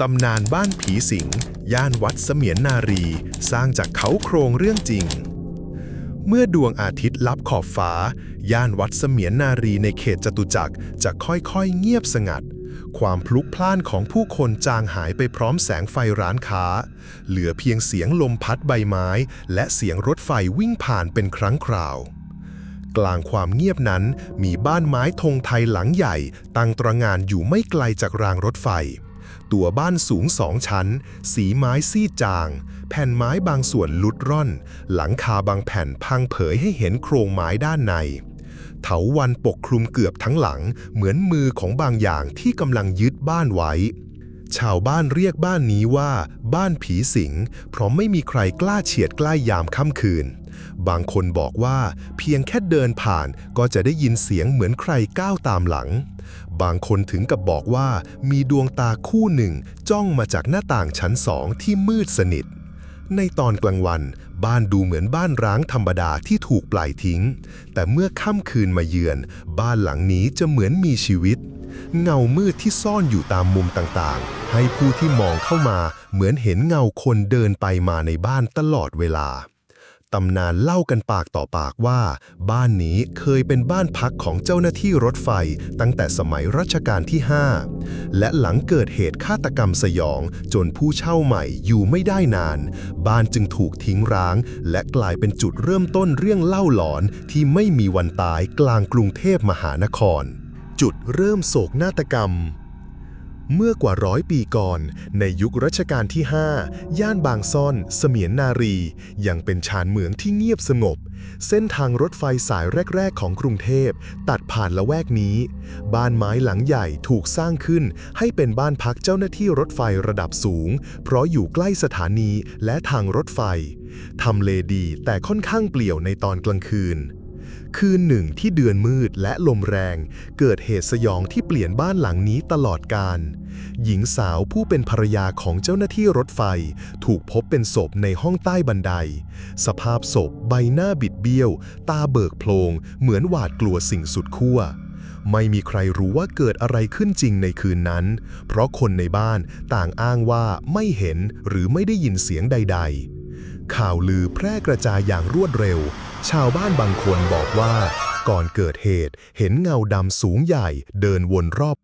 ตำนานบ้านผีสิง ย่านวัดเสมียนนารี สร้างจากเขาโครงเรื่องจริง เมื่อดวงอาทิตย์ลับขอบฟ้า ย่านวัดเสมียนนารีในเขตจตุจักรจะค่อยๆเงียบสงัด ความพลุกพล่านของผู้คนจางหายไปพร้อมแสงไฟร้านค้า เหลือเพียงเสียงลมพัดใบไม้ และเสียงรถไฟวิ่งผ่านเป็นครั้งคราวกลางความเงียบนั้นมีบ้านไม้ธงไทยหลังใหญ่ ตั้งตระงานอยู่ไม่ไกลจากรางรถไฟ ตัวบ้านสูงสองชั้น สีไม้ซีดจาง แผ่นไม้บางส่วนลุดร่อน หลังคาบางแผ่นพังเผยให้เห็นโครงไม้ด้านใน เถาวันปกคลุมเกือบทั้งหลัง เหมือนมือของบางอย่างที่กำลังยึดบ้านไว้ ชาวบ้านเรียกบ้านนี้ว่าบ้านผีสิง เพราะไม่มีใครกล้าเฉียดใกล้ยามค่ำคืน บางคนบอกว่าเพียงแค่เดินผ่านก็จะได้ยินเสียงเหมือนใครก้าวตามหลัง บางคนถึงกับบอกว่ามีดวงตาคู่หนึ่ง จ้องมาจากหน้าต่างชั้นสองที่มืดสนิทในตอนกลางวัน บ้านดูเหมือนบ้านร้างธรรมดาที่ถูกปล่อยทิ้ง แต่เมื่อค่ำคืนมาเยือน บ้านหลังนี้จะเหมือนมีชีวิต เงามืดที่ซ่อนอยู่ตามมุมต่างๆ ให้ผู้ที่มองเข้ามาเหมือนเห็นเงาคนเดินไปมาในบ้านตลอดเวลาตำนานเล่ากันปากต่อปากว่า บ้านนี้เคยเป็นบ้านพักของเจ้าหน้าที่รถไฟตั้งแต่สมัยรัชกาลที่ 5 และหลังเกิดเหตุฆาตกรรมสยอง จนผู้เช่าใหม่อยู่ไม่ได้นาน บ้านจึงถูกทิ้งร้าง และกลายเป็นจุดเริ่มต้นเรื่องเล่าหลอนที่ไม่มีวันตายกลางกรุงเทพมหานคร จุดเริ่มโศกนาฏกรรม เมื่อกว่าร้อยปีก่อน ในยุครัชกาลที่ 5 ย่านบางซ่อน เสมียนนารี ยังเป็นชานเมืองที่เงียบสงบ เส้นทางรถไฟสายแรก ๆ ของกรุงเทพ ตัดผ่านละแวกนี้ บ้านไม้หลังใหญ่ถูกสร้างขึ้น ให้เป็นบ้านพักเจ้าหน้าที่รถไฟระดับสูง เพราะอยู่ใกล้สถานีและทางรถไฟทำเลดีแต่ค่อนข้างเปลี่ยวในตอนกลางคืน คืนหนึ่งที่เดือนมืดและลมแรง เกิดเหตุสยองที่เปลี่ยนบ้านหลังนี้ตลอดการ หญิงสาวผู้เป็นภรรยาของเจ้าหน้าที่รถไฟ ถูกพบเป็นศพในห้องใต้บันได สภาพศพใบหน้าบิดเบี้ยว ตาเบิกโพลง เหมือนหวาดกลัวสิ่งสุดขั้วไม่มีใครรู้ว่าเกิดอะไรขึ้นจริงในคืนนั้น เพราะคนในบ้านต่างอ้างว่าไม่เห็นหรือไม่ได้ยินเสียงใด ๆ ข่าวลือแพร่กระจายอย่างรวดเร็ว ชาวบ้านบางคนบอกว่า ก่อนเกิดเหตุเห็นเงาดำสูงใหญ่เดินวนรอบ